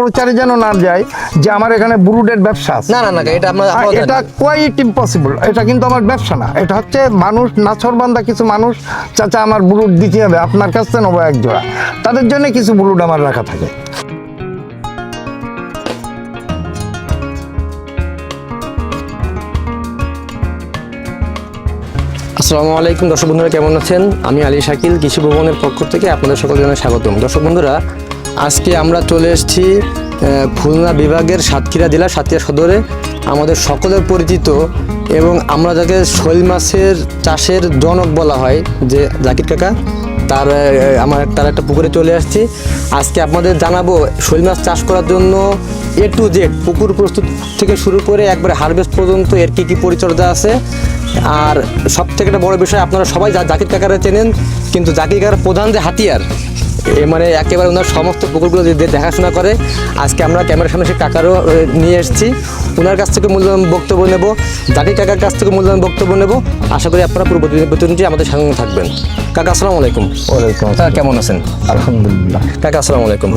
প্রচারে যেন না যায় যে আমার এখানে ব্রুডের ব্যবসা আছে। না না না এটা আপনারা এটা কোয়াইট ইম্পসিবল এটা কিন্তু আমার ব্যবসা না। এটা হচ্ছে মানুষ নাছরবান্ধা কিছু মানুষ চাচা আমার ব্রুড দিতে হবে আপনার কাছ থেকে নেব এক জোড়া। তাদের জন্য কিছু ব্রুড আমার রাখা থাকে। আসসালামু আলাইকুম দর্শক বন্ধুরা কেমন আছেন? আমি আলী শাকিল কৃষি ভবনের পক্ষ থেকে আপনাদের সকল জানাই স্বাগতম। দর্শক বন্ধুরা আজকে আমরা চলে এসেছি খুলনা বিভাগের সাতক্ষীরা জেলা সাতক্ষীরা সদরে। আমাদের সকলের পরিচিত এবং আমরা যাকে শৈল মাছের চাষের জনক বলা হয়, যে জাকির কাকা, তার আমার, তার একটা পুকুরে চলে আসছি। আজকে আপনাদের জানাব শৈল মাছ চাষ করার জন্য এ টু জেড পুকুর প্রস্তুত থেকে শুরু করে একবারে হারভেস্ট পর্যন্ত এর কী কী পরিচর্যা আছে। আর সব থেকে একটা বড় বিষয়, আপনারা সবাই জাকির কাকারে চেনেন, কিন্তু জাকির কাকার প্রধান যে হাতিয়ার মানে একেবারে ওনার সমস্ত পুকুরগুলো দেখাশোনা করে। আজকে আমরা ক্যামেরার সামনে সে কাকারও নিয়ে এসেছি। ওনার কাছ থেকে মূল্যবান বক্তব্য নেব জাকির কাকার কাছ থেকে মূল্যবান বক্তব্য নেব। আশা করি আপনারা পুরো প্রতিনিধি আমাদের সঙ্গে থাকবেন। কাকা আসসালামু আলাইকুম। ওয়ালাইকুম কাকা কেমন আছেন? আলহামদুলিল্লাহ। কাকা আসসালামু আলাইকুম।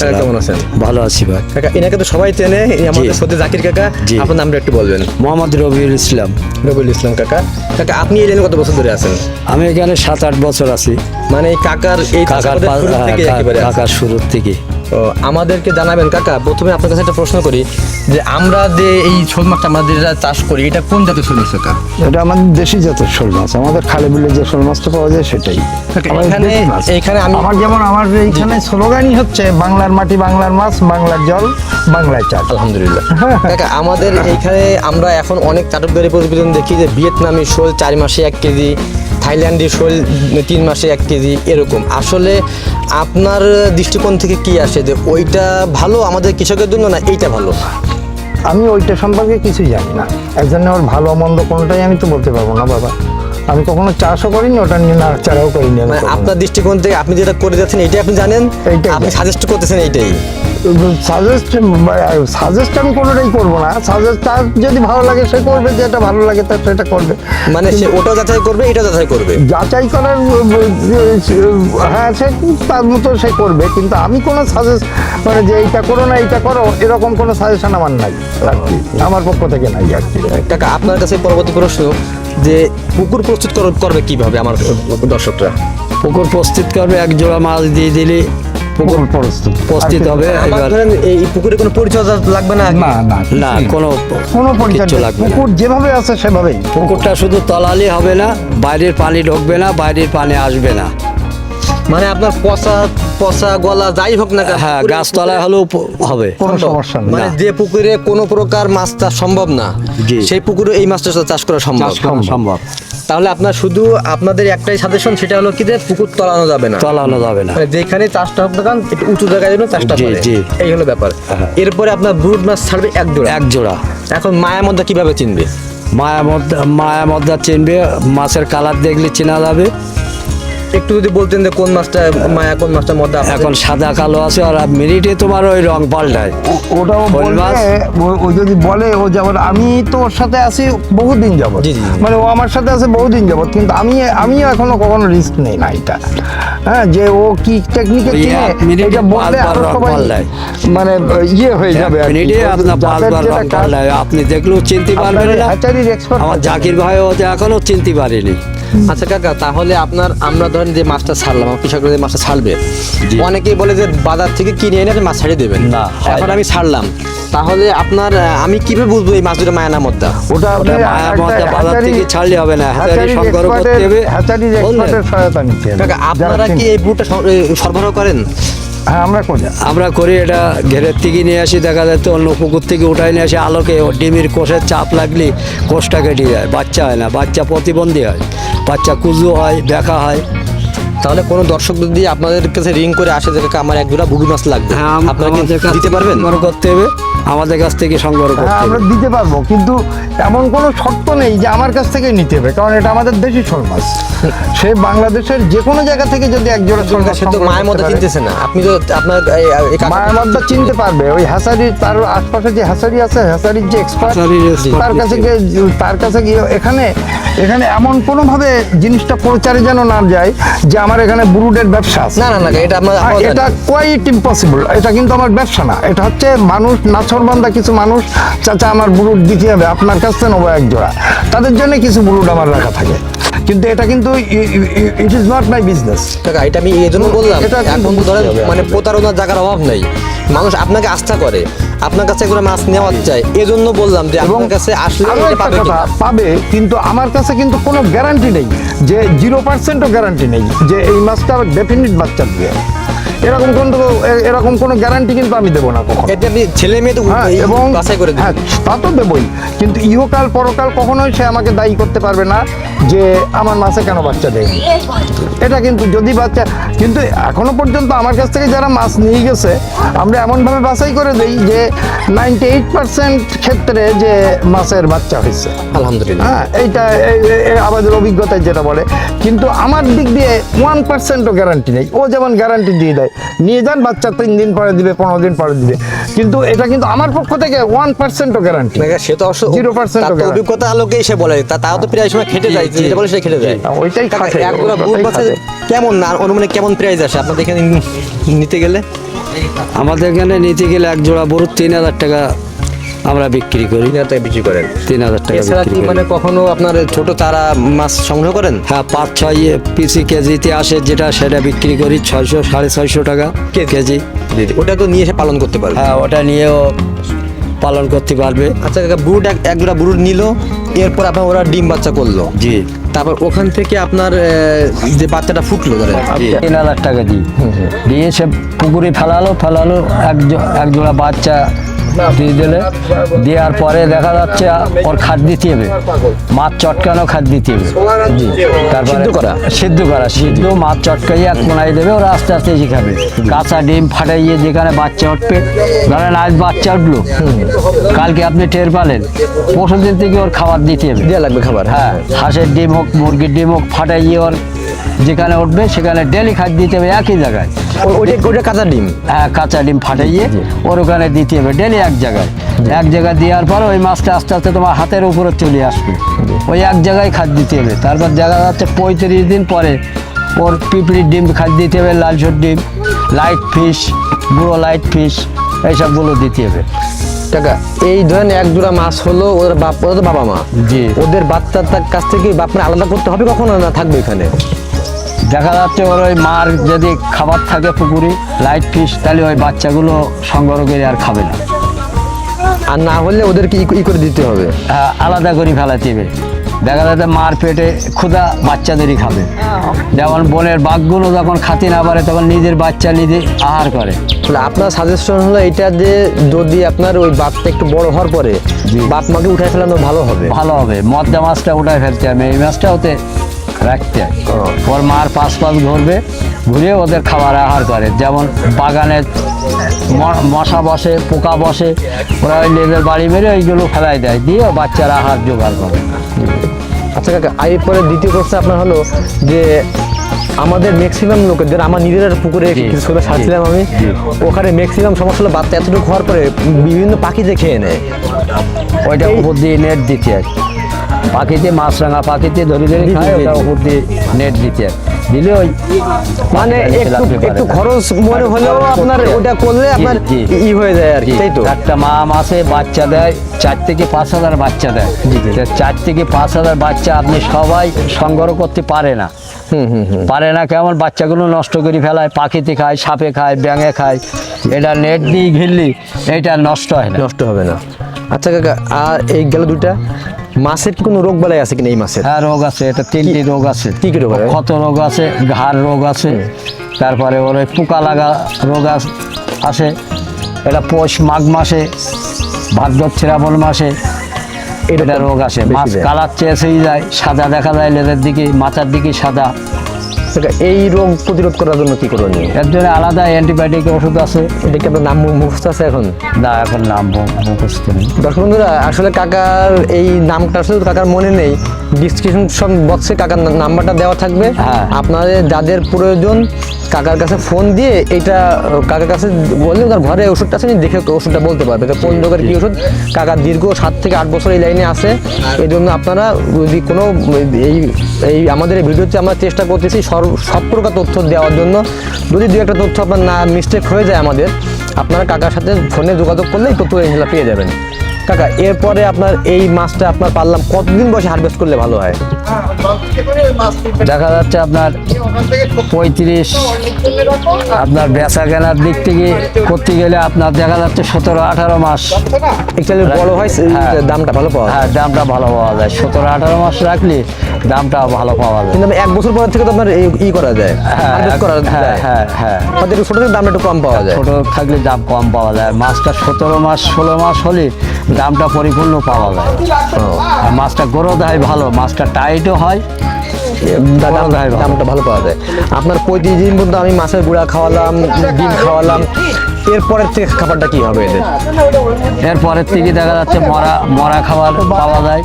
কাকা কেমন আছেন? ভালো আছি ভাই। কাকা এনাকে তো সবাই চেনে আমাদের। সত্যি জাকির কাকা। আপনার নামটা একটু বলবেন। মোহাম্মদ রবিউল ইসলাম। রবিউল ইসলাম কাকা। কাকা আপনি এই কত বছর ধরে আছেন? আমি এখানে সাত আট বছর আছি। মানে কাকার এই কাকার শুরু হ্যাঁ, থেকে একেবারে শুরুর থেকে। আমাদেরকে জানাবেন কাকা প্রথমে আপনার কাছে একটা প্রশ্ন করি যে আমরা যে এই শোল মাছটা চাষ করি এটা কোন জাতের শোল মাছ কাকা? এটা আমাদের দেশি জাতের শোল মাছ। আমাদের খালে বিলে যে শোল মাছটা পাওয়া যায় সেটাই। এখানে এখানে আমি আমার যেমন আমার এইখানে স্লোগানই হচ্ছে বাংলার মাটি বাংলার মাছ বাংলার জল বাংলায় চাল। আলহামদুলিল্লাহ। কাকা আমাদের এইখানে আমরা এখন অনেক চাটকদারি প্রতিবেদন দেখি যে ভিয়েতনামি শোল চার মাসে এক কেজি থাইল্যান্ডি শোল তিন মাসে এক কেজি এরকম। আসলে আপনার দৃষ্টিকোণ থেকে কি আসে যে ওইটা ভালো আমাদের কৃষকের জন্য না এইটা ভালো? আমি ওইটা সম্পর্কে কিছুই জানি না। এর জন্য ওর ভালো মন্দ কোনোটাই আমি তো বলতে পারব না বাবা। আমি কখনো চাষও করিনি ওটা নিয়ে নাড়াচাড়াও করিনি মানে আপনার দৃষ্টিকোণ থেকে আপনি যেটা করে যাচ্ছেন এইটাই আপনি জানেন? আপনি সাজেস্ট করতেছেন এইটাই। সাজেস্ট সাজেস্ট আমি কোনোটাই করব না। সাজেস্ট তার যদি ভালো লাগে সে করবে যেটা ভালো লাগে তার সেটা করবে। মানে সে ওটাও যাচাই করবে এটাও যাচাই করবে? যাচাই করার হ্যাঁ সে তার মতো সে করবে কিন্তু আমি কোনো সাজেস্ট মানে যে এইটা করো না এইটা করো এরকম কোনো সাজেশন আমার নাই। আর কি আমার পক্ষ থেকে নাই আর কি। কাকা আপনার কাছে পরবর্তী প্রশ্ন যে পুকুর প্রস্তুত কর- করবে কীভাবে আমার দর্শকরা? পুকুর প্রস্তুত করবে এক জোড়া মাছ দিয়ে দিলে পুকুর প্রস্তুত প্রস্তুত হবে এবার ধরেন এই পুকুরে কোনো পরিচর্যা লাগবে না? না না না কোনো কোনো পরিচর্যা লাগবে পুকুর যেভাবে আছে সেভাবেই। পুকুরটা শুধু তলালি হবে না বাইরের পানি ঢুকবে না বাইরের পানি আসবে না। মানে আপনার পচা পচা গলা যাই হোক না হ্যাঁ পুকুরে- গাছতলায় হলেও হবে। কোনো সমস্যা নেই। মানে। যে পুকুরে কোনো প্রকার মাছ চাষ সম্ভব না জি। সেই পুকুরে এই মাছটা চাষ করা সম্ভব। সম্ভব। তাহলে আপনার শুধু আপনাদের একটাই সাজেশন সেটা হলো কি যে পুকুর তলানো যাবে না। তলানো যাবে না। মানে যেখানে চাষটা হবে না একটু উঁচু জায়গায় যেন চাষটা করে এই হলো ব্যাপার। হ্যাঁ। এরপরে আপনার ব্রুড মাছ ছাড়বে এক জোড়া। এক জোড়া। এখন মায়া মধ্যে কীভাবে চিনবে? মায়া মদ্দা মায়া মদ্দা চিনবে মাছের কালার দেখলে চেনা যাবে। একটু যদি বলতেন যে কোন মাছটা মায়া কোন মাছটা মধ্যে এখন সাদা কালো আছে আর মিনিটে তোমার ওই রং পাল্টায়। ওটাও ও- ও যদি বলে ও যেমন আমি তো ওর সাথে আছি বহুদিন জি। মানে ও আমার সাথে আছে বহুদিন যাবত কিন্তু আমি আমিও এখনও কখনো রিস্ক নেই না এটা। হ্যাঁ যে ও কি টেকনিকে মিনিটে এটা বললে আরও রং সবাই পাল্টায়। মানে ইয়ে হয়ে যাবে আর মিনিটে আপনার পাঁচবার রং পাল্টায়। আপনি দেখলেও চিনতে পারবেন না। আমার জাকির ভাই হতে এখনও চিনতে পারিনি। আচ্ছা কাকা তাহলে আপনার আমরা ধরেন যে মাছটা ছাড়লাম আমার কৃষকরা যে মাছটা ছাড়বে অনেকেই বলে যে বাজার থেকে কিনে এনে আপনি মাছ ছাড়িয়ে দেবেন। না, এখন আমি ছাড়লাম। তাহলে আপনার আমি কীভাবে বুঝব এই মাছ দুটো মায়া না মদ্দা ওটা ওটা বাজার থেকে ছাড়লে হবে না হ্যাচারি সংগ্রহ করতে হবে। হ্যাচারির এক্সপার্টের সহায়তা নিতে হবে। আপনারা কি এই বুটটা সরবরাহ করেন? হ্যাঁ আমরা করি। আমরা করি এটা ঘেরের থেকে নিয়ে আসি দেখা যাচ্ছে অন্য পুকুর থেকে উঠাই নিয়ে আসি আলোকে ও ডিমের কোষের চাপ লাগলে কোষটা কেটে যায় বাচ্চা হয় না বাচ্চা প্রতিবন্ধী হয় বাচ্চা কুজু হয় দেখা হয়। তাহলে কোনো দর্শক যদি আপনাদের কাছে রিং করে আসে যে আমার এক জোড়া বুবি মাছ লাগবে হ্যাঁ আপনারা কি দিতে পারবেন? সংগ্রহ করতে হবে আমাদের কাছ থেকে সংগ্রহ করতে হ্যাঁ আমরা দিতে পারব কিন্তু এমন কোনো শর্ত নেই যে আমার কাছ থেকে নিতে হবে কারণ এটা আমাদের দেশি শোল মাছ। সে বাংলাদেশের যে কোনো জায়গা থেকে যদি এক জোড়া শোল মাছ তো মায়ের মধ্যে চিনতেছে না। আপনি তো আপনার মায়ের মধ্যে চিনতে পারবে ওই হ্যাসারি তার আশপাশে যে হ্যাসারি আছে হ্যাসারির যে এক্সপার্ট তার কাছে তার কাছে গিয়ে এখানে এখানে এমন কোনোভাবে জিনিসটা প্রচারে যেন না যায় যে আমার এখানে ব্রুডের ব্যবসা আছে। না না না এটা আমার এটা। কোয়াইট ইম্পসিবল এটা কিন্তু আমার ব্যবসা না। এটা হচ্ছে মানুষ নাছরবান্ধা কিছু মানুষ চাচা আমার বুরুট দিতে হবে আপনার কাছে থেকে নেব এক জোড়া। তাদের জন্য কিছু ব্রুড আমার রাখা থাকে। কিন্তু এটা কিন্তু it is not my business এটা আমি এই জন্য বললাম এটা এখন ধরেন মানে প্রতারণার জায়গার অভাব নেই। মানুষ আপনাকে আস্থা করে আপনার কাছে করে মাছ নেওয়া চায় এজন্য জন্য বললাম যে এবং কাছে আসলে পাবে পাবে কিন্তু আমার কাছে কিন্তু কোনো গ্যারান্টি নেই যে জিরো পার্সেন্টও গ্যারান্টি নেই যে এই মাছটা ডেফিনিট বাচ্চা দিয়ে। এরকম কোনো এ- এরকম কোনো গ্যারান্টি কিন্তু আমি দেবো না কখনো। ছেলে মেয়ে তো হ্যাঁ, এবং করে হ্যাঁ তা তো দেবই। কিন্তু ইহকাল পরকাল কখনোই সে আমাকে দায়ী করতে পারবে না যে আমার মাছে কেন বাচ্চা দেয়। এটা কিন্তু যদি বাচ্চা কিন্তু এখনও পর্যন্ত আমার কাছ থেকে যারা মাছ নিয়ে গেছে আমরা এমনভাবে বাছাই করে দিই যে নাইনটি এইট পার্সেন্ট ক্ষেত্রে যে মাছের বাচ্চা হয়েছে। আলহামদুলিল্লাহ। হ্যাঁ এইটা এই- এই- এই আমাদের অভিজ্ঞতায় যেটা বলে। কিন্তু আমার দিক দিয়ে ওয়ান পার্সেন্টও গ্যারান্টি নেই। ও যেমন গ্যারান্টি দিয়ে দেয় নিয়ে যান বাচ্চা তিন দিন পরে দিবে পনেরো দিন পরে দিবে। কিন্তু এটা কিন্তু আমার পক্ষ থেকে ওয়ান পার্সেন্টও গ্যারান্টি সে তো অবশ্য 0% তার তো ওকে। অভিজ্ঞতা আলোকেই সে বলে। তা তাও তো প্রায় সময় খেটে যায় যেটা বলে সে খেটে যায়। ওইটাই। কেমন না অনুমানে কেমন প্রাইস আসে? আপনাদের এখানে নিতে গেলে? আমাদের এখানে নিতে গেলে এক জোড়া বড় তিন হাজার টাকা আমরা বিক্রি করি। তিন হাজার টাকা বিক্রি করেন। তিন হাজার টাকা এছাড়া বিক্রি কি করি। মানে কখনো আপনার ছোট তারা মাছ সংগ্রহ করেন? হ্যাঁ পাঁচ ছয় পিসি কেজিতে আসে যেটা সেটা বিক্রি করি ছয়শো সাড়ে ছয়শো টাকা কেজি। ওটা তো নিয়ে এসে পালন করতে পারবে। হ্যাঁ ওটা নিয়েও পালন করতে পারবে। আচ্ছা কাকা বুরুট এক এক জোড়া বুরুট নিল এরপর আপনার ওরা ডিম বাচ্চা করল। জি। তারপর ওখান থেকে আপনার আহ, যে বাচ্চাটা ফুটলো ধরেন। তিন হাজার টাকা দিই দিয়ে সে পুকুরে ফেলালো ফেলালো এক জো- এক জোড়া বাচ্চা দিয়ে দিলে। দেওয়ার পরে দেখা যাচ্ছে ওর খাদ দিতে হবে। মাছ চটকানো খাদ দিতে হবে। তারপরে সিদ্ধ করা? সিদ্ধ করা সিদ্ধ মাছ চটকাইয়ে এক কোনায় দেবে ওরা আস্তে আস্তে এসে খাবে। কাঁচা ডিম ফাটাইয়ে যেখানে বাচ্চা উঠবে ধরেন আজ বাচ্চা উঠল। কালকে আপনি টের পালেন। পরশু দিন থেকে ওর খাবার দিতে হবে। দেওয়া লাগবে খাবার। হ্যাঁ হাঁসের ডিম হোক মুরগির ডিম হোক ফাটাইয়ে ওর যেখানে উঠবে সেখানে ডেলি খাদ্য দিতে হবে একই জায়গায়। ও- ওইটা ওইটা কাঁচা ডিম? হ্যাঁ কাঁচা ডিম ফাটাইয়ে ওর ওখানে দিতে হবে ডেলি এক জায়গায়। এক জায়গায় দেওয়ার পর ওই মাছটা আস্তে আস্তে তোমার হাতের উপরে চলে আসবে। ওই এক জায়গায় খাদ্য দিতে হবে। তারপর দেখা যাচ্ছে পঁয়ত্রিশ দিন পরে ওর পিঁপড়ির ডিম খাদ্য দিতে হবে লালচুর ডিম লাইট ফিশ বুড়ো লাইট ফিশ এইসবগুলো দিতে হবে। টাকা এই ধরেন এক জোড়া মাছ হলো ওদের বাপ ওদের বাবা মা। জি। ওদের বাচ্চার তার কাছ থেকে বাপ আলাদা করতে হবে কখনো না থাকবে এখানে? দেখা যাচ্ছে ওর ওই মার যদি খাবার থাকে পুকুরে লাইট ফিশ তাহলে ওই বাচ্চাগুলো সংগ্রহ করে আর খাবে না। আর না হলে ওদেরকে ই করে দিতে হবে। আলাদা করে ফেলাতে হবে। দেখা যাচ্ছে মার পেটে ক্ষুধা বাচ্চাদেরই খাবে। যেমন বনের বাঘগুলো যখন খাতে না পারে তখন নিজের বাচ্চা নিজে আহার করে। তাহলে আপনার সাজেশন হলো এটা যে যদি আপনার ওই বাপটা একটু বড় হওয়ার পরে। বাপ মাকে উঠাই ফেলানো ভালো হবে। ভালো হবে। মদ্দা মাছটা উঠায় ফেলতে হবে। এই মাছটা ওতে রাখতে হয় ওর মার পাশ পাশ ঘুরবে ঘুরে ওদের খাবার আহার করে। যেমন বাগানে মশা বসে পোকা বসে ওরা ওই লেজের বাড়ি মেরে ওইগুলো ফেলাই দেয়। দিয়ে বাচ্চারা আহার জোগাড় করে। আচ্ছা কাকা আর এরপরে দ্বিতীয় প্রশ্ন আপনার হলো যে আমাদের ম্যাক্সিমাম লোকেদের আমার নিজের পুকুরে কিছু করে ছাড়ছিলাম আমি ওখানে ম্যাক্সিমাম সমস্যা হলো বাচ্চা এতটুকু হওয়ার পরে বিভিন্ন পাখিতে খেয়ে নেয় ওইটা উপর দিয়ে নেট দিতে হয়। পাখিতে মাছরাঙা পাখিতে ধরে ধরে খায় ওটা উপর দিয়ে নেট দিতে। দিলে ওই মানে একটু। খরচ মনে হলেও আপনার ওটা করলে আপনার ই হয়ে যায় আর কি। তাই তো। একটা মা মাসে বাচ্চা দেয় চার থেকে পাঁচ হাজার বাচ্চা দেয়। চার থেকে পাঁচ হাজার বাচ্চা আপনি সবাই সংগ্রহ করতে পারে না। পারে না কেমন? বাচ্চাগুলো নষ্ট করে ফেলায় পাখিতে খায় সাপে খায় ব্যাঙে খায়। এটা নেট দিয়ে ঘিরলি এটা নষ্ট হয় না। নষ্ট হবে না। আচ্ছা কাকা আর এই গেল দুইটা? মাছের কি কোনো রোগ বালাই আছে কিনা এই মাছের? হ্যাঁ রোগ আছে। এটা তিনটি রোগ আছে। কি কি রোগ আছে? ক্ষত রোগ আছে ঘাড় রোগ আছে তারপরে ওর ওই পোকা লাগা রোগ আছে আসে। এটা পৌষ মাঘ মাসে ভাদ্র শ্রাবণ মাসে এটা রোগ আসে। মাছ। কালার চেয়েছেই যায় সাদা দেখা যায় লেজের দিকে মাথার দিকে সাদা। এই রোগ প্রতিরোধ করার জন্য কি করণীয় এর জন্য আলাদা অ্যান্টিবায়োটিক ওষুধ আছে। এটা কি আপনার নাম মুখস্থ আছে এখন? না এখন নাম মুখস্থ নেই। দর্শক বন্ধুরা আসলে কাকার এই নামটা আসলে কাকার মনে নেই। ডিসক্রিপশন বক্সে কাকার নাম্বারটা দেওয়া থাকবে। হ্যাঁ। আপনাদের যাদের প্রয়োজন কাকার কাছে ফোন দিয়ে এটা কাকার কাছে বললে তার ঘরে ওষুধটা আছে দেখে ওষুধটা বলতে পারবে। তো কোন রোগের কি ওষুধ? কাকা দীর্ঘ সাত থেকে আট বছর এই লাইনে আছে। এই জন্য আপনারা যদি কোনো এই এই আমাদের এই ভিডিওতে আমরা চেষ্টা করতেছি সব প্রকার তথ্য দেওয়ার জন্য। যদি দু একটা তথ্য আপনার না মিস্টেক হয়ে যায় আমাদের আপনারা কাকার সাথে ফোনে যোগাযোগ করলে এই তথ্য ইনশাল্লাহ পেয়ে যাবেন। কাকা এরপরে আপনার এই মাছটা আপনার পারলাম কতদিন বসে হারভেস্ট করলে ভালো হয়? দেখা যাচ্ছে আপনার পঁয়ত্রিশ আপনার বেচা কেনার দিক থেকে করতে গেলে আপনার দেখা যাচ্ছে সতেরো আঠারো মাস। একচুয়ালি বড় হয় হ্যাঁ। দামটা ভালো পাওয়া যায়। হ্যাঁ দামটা ভালো পাওয়া যায়। সতেরো আঠারো মাস রাখলে দামটা ভালো পাওয়া যায়। কিন্তু এক বছর পর থেকে তো আপনার ই করা যায় হ্যাঁ করা হ্যাঁ হ্যাঁ হ্যাঁ হয়তো একটু দামটা একটু কম পাওয়া যায়? ছোট থাকলে দাম কম পাওয়া যায়। মাছটা সতেরো মাস ষোলো মাস হলে দামটা পরিপূর্ণ পাওয়া যায় আর মাছটা গ্রোথ দেয় ভালো মাছটা টাইটও হয়। দামটা ভালো পাওয়া যায় আপনার পঁয়ত্রিশ দিন পর্যন্ত আমি মাছের গুঁড়া খাওয়ালাম ডিম খাওয়ালাম এরপরের থেকে খাবারটা কি হবে এদের? এরপরের থেকে দেখা যাচ্ছে মরা মরা খাবার পাওয়া যায়।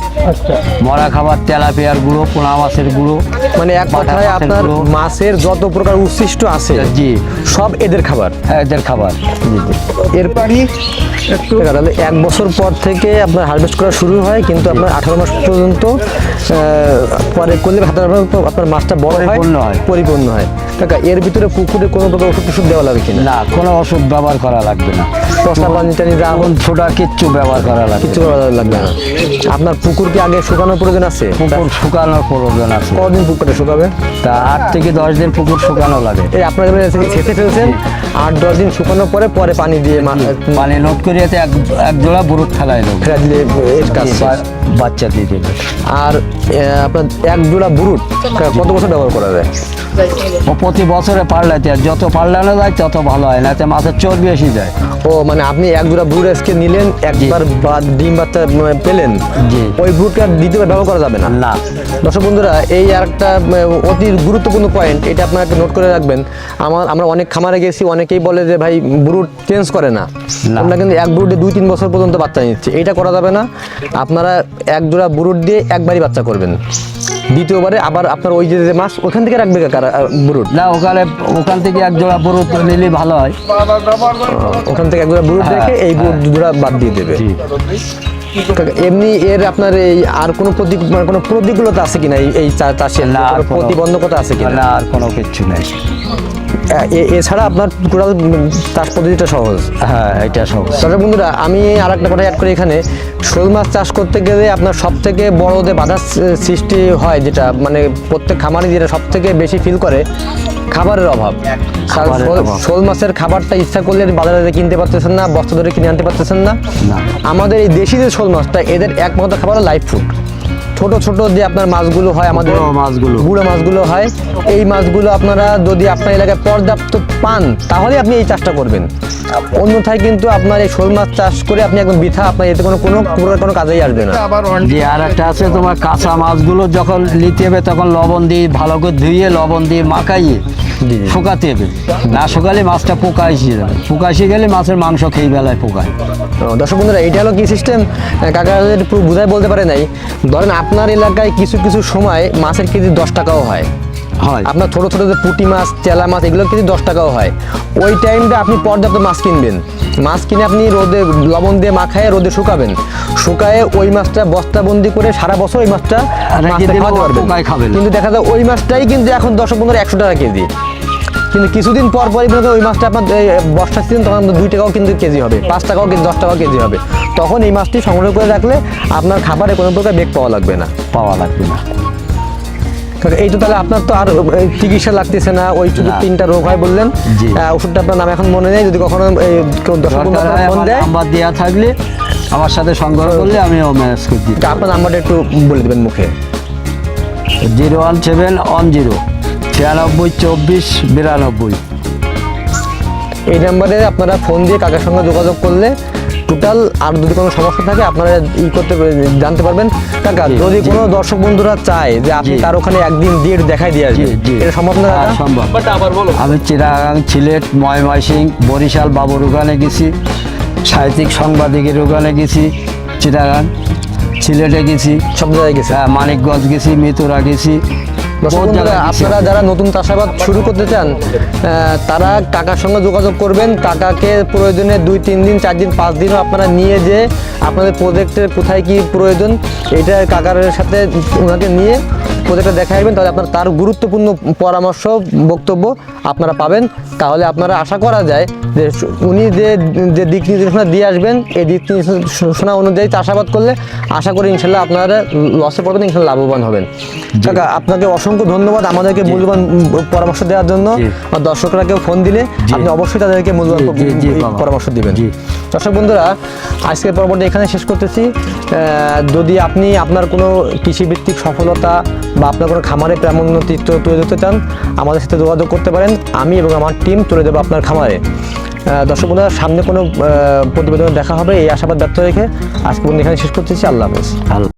মরা খাবার তেলাপিয়ার গুঁড়ো পোনা মাছের গুঁড়ো মানে এক কথায় মাছের আপনার মাছের যত প্রকার উচ্ছিষ্ট আছে জি। সব এদের খাবার? এদের খাবার এরপরই তাহলে এক বছর পর থেকে আপনার হারভেস্ট করা শুরু হয় কিন্তু আপনার আঠারো মাস পর্যন্ত আহ, পরে করলে আপনার মাছটা বড় হয় পরিপূর্ণ হয়। পরিপূর্ণ হয়। কাকা এর ভিতরে পুকুরে কোনো প্রকার ওষুধ টষুধ দেওয়া লাগে কিনা? না কোনো ওষুধ ব্যবহার করা লাগবে না। মশলা পানি টানি এখন ছোটা কিচ্ছু ব্যবহার করা লাগবে কিচ্ছু করা লাগবে না। আপনার পুকুর কি আগে শুকানোর প্রয়োজন আছে? পুকুর শুকানোর প্রয়োজন আছে। কদিন পুকুরে শুকাবে? তা আট থেকে দশ দিন পুকুর শুকানো লাগে। এই আপনার ছেঁচে ফেলছেন? আট দশ দিন শুকানোর পরে পরে পানি দিয়ে মা- পানি নোট করে এতে এক এক জোড়া বুরুট ফেলাই দেবো। দিলে এর কাজ বাচ্চা দিয়ে দেবে। আর আপনার এক জোড়া বুরুট কত বছর ব্যবহার করা যায়? প্রতি বছরে পাল্লাতে আর যত পাল্লানো যায় তত ভালো হয় না মাছের চর্বি বেশি যায়। ও মানে আপনি এক জোড়া ব্রুড আজকে নিলেন একবার বা- ডিম বাচ্চা উম, পেলেন? জি। ওই ব্রুডটা দ্বিতীয়বার ব্যবহার করা যাবে না? না। দর্শক বন্ধুরা এই আর একটা উম, অতি গুরুত্বপূর্ণ পয়েন্ট এটা আপনারা নোট করে রাখবেন। আমার আমরা অনেক খামারে গেছি অনেকেই বলে যে ভাই ব্রুড চেঞ্জ করে না। আমরা কিন্তু এক ব্রুডে দুই তিন বছর পর্যন্ত বাচ্চা নিচ্ছে। এটা করা যাবে না। আপনারা এক জোড়া ব্রুড দিয়ে একবারই বাচ্চা করবেন। দ্বিতীয়বারে আবার আপনার ওই যে মাছ ওখান থেকে রাখবে কারা ব্রুড না ওখানে ওখান থেকে এক জোড়া বুরুট নিলে ভালো হয়। ওখান থেকে একগুলা বুট হ্যাঁ, রেখে এই বুট জোড়া বাদ দিয়ে দেবে। এমনি এর আপনার এই আর কোনো প্রতি মানে কোনো প্রতিকূলতা আছে কিনা এই- চাষের না, প্রতিবন্ধকতা আছে কিনা? না আর কোনো কিছু নেই। এছাড়া আপনার টোটাল চাষ পদ্ধতিটা সহজ। হ্যাঁ এটা সহজ। দর্শক বন্ধুরা আমি আর একটা কথা অ্যাড করি এখানে। শোল মাছ চাষ করতে গেলে আপনার সব থেকে বড় যে বাধার সৃষ্টি হয় যেটা মানে প্রত্যেক খামারে যেটা সব থেকে বেশি ফিল করে খাবারের অভাব। শোল- মাছের খাবারটা ইচ্ছা করলে বাজারে কিনতে পারতেছেন না বস্তা ধরে কিনে আনতে পারতেছেন না। না। আমাদের এই দেশি যে শোল মাছটা এদের একমাত্র খাবার লাইফ ফুড ছোট ছোট যে আপনার মাছগুলো হয় আমাদের মাছগুলো। বুড়ো মাছগুলো হয় এই মাছগুলো আপনারা যদি আপনার এলাকায় পর্যাপ্ত পান তাহলে আপনি এই চাষটা করবেন অন্যথায় কিন্তু আপনার এই শোল মাছ চাষ করে আপনি একদম বৃথা আপনার এতে কোনো কোনো কোনো কাজেই আসবে না যে আর একটা আছে তোমার কাঁচা মাছগুলো যখন নিতে হবে তখন লবণ দিয়ে ভালো করে ধুয়ে লবণ দিয়ে মাখাইয়ে জি, জি। শুকাতে হবে। না শুকালে মাছটা পোকা এসে যাবে। পোকা এসে গেলে মাছের মাংস খেয়ে বেলায় পোকায়। দর্শক বন্ধুরা এটা হলো কি সিস্টেম কাকা পুরো বুঝাই বলতে পারে নাই। ধরেন আপনার এলাকায় কিছু কিছু সময় মাছের কেজি দশ টাকাও হয়। হয়। আপনার ছোট ছোট যে পুঁটি মাছ চেলা মাছ এগুলো কেজি দশ টাকাও হয়। ওই টাইমটা আপনি পর্যাপ্ত মাছ কিনবেন। মাছ কিনে আপনি রোদে লবণ দিয়ে মাখায় রোদে শুকাবেন। শুকায়ে ওই মাছটা বস্তাবন্দি করে সারা বছর ওই মাছটা খাওয়াতে পারবেন। কিন্তু দেখা যায় ওই মাছটাই কিন্তু এখন দশ পনেরো একশো টাকা কেজি। কিন্তু কিছুদিন পর পরই করেন ওই মাছটা আপনার বর্ষার সিজন তখন দুই টাকাও কিন্তু কেজি হবে পাঁচ টাকাও কিন্তু দশ টাকাও কেজি হবে। তখন এই মাছটি সংগ্রহ করে রাখলে আপনার খাবারে কোনো প্রকার বেগ পাওয়া লাগবে না। পাওয়া লাগবে না। এই তো তাহলে আপনার তো আর চিকিৎসা লাগতেছে না ওই শুধু। তিনটা রোগ হয় বললেন। ওষুধটা আপনার নাম এখন মনে নেই যদি কখনো এই কেউ দর্শক ফোন আমার দেয়। দেওয়া থাকলে আমার সাথে সংগ্রহ করলে আমি ম্যানেজ করে দিই তা আপনার নাম্বারটা একটু বলে দেবেন মুখে। Zero one seven one zero. ছিয়ানব্বই চব্বিশ বিরানব্বই। এই নাম্বারে আপনারা ফোন দিয়ে কাকার সঙ্গে যোগাযোগ করলে টোটাল আর যদি কোনো সমস্যা থাকে আপনারা ই করতে জানতে পারবেন। কাকা যদি কোনো দর্শক বন্ধুরা চায় যে আপনি তার ওখানে একদিন দিয়ে দেখাই দিয়ে আসবেন। এটা সম্ভব না হ্যাঁ? সম্ভব। আমি চিরাগাং সিলেট ময়মনসিং বরিশাল বাবুর ওখানে গেছি। সাহিত্যিক সাংবাদিকের ওখানে গেছি চিরাগাং সিলেটে গেছি। সব জায়গায় গেছি হ্যাঁ, মানিকগঞ্জ গেছি মিতুরা গেছি। আপনারা যারা নতুন চাষাবাদ শুরু করতে চান তারা কাকার সঙ্গে যোগাযোগ করবেন। কাকাকে প্রয়োজনে দুই তিন দিন চার দিন পাঁচ দিনও আপনারা নিয়ে যে আপনাদের প্রজেক্টের কোথায় কি প্রয়োজন এটা কাকার সাথে ওনাকে নিয়ে প্রজেক্টটা দেখা আসবেন তাহলে আপনার তার গুরুত্বপূর্ণ পরামর্শ বক্তব্য আপনারা পাবেন। তাহলে আপনারা আশা করা যায় যে উনি যে যে দিক নির্দেশনা দিয়ে আসবেন এই দিক নির্দেশনা অনুযায়ী চাষাবাদ করলে আশা করি ইনশাল্লাহ আপনারা লসে পড়বেন ইনশাল্লাহ লাভবান হবেন। কাকা আপনাকে অসংখ্য ধন্যবাদ আমাদেরকে মূল্যবান পরামর্শ দেওয়ার জন্য দর্শকরা কেউ ফোন দিলে আপনি অবশ্যই তাদেরকে মূল্যবান। পরামর্শ দিবেন। দর্শক বন্ধুরা, আজকের পর্বটি এখানে শেষ করতেছি। যদি আপনি আপনার কোনো কৃষিভিত্তিক সফলতা বা আপনার কোনো খামারে প্রেমোন্নতি তুলে ধরতে চান, আমাদের সাথে যোগাযোগ করতে পারেন। আমি এবং আমার টিম তুলে দেবো আপনার খামারে। দর্শক বন্ধুরা, সামনে কোনো প্রতিবেদন দেখা হবে, এই আশাবাদ ব্যর্থ রেখে আজকে এখানে শেষ করতেছি। আল্লাহ হাফেজ।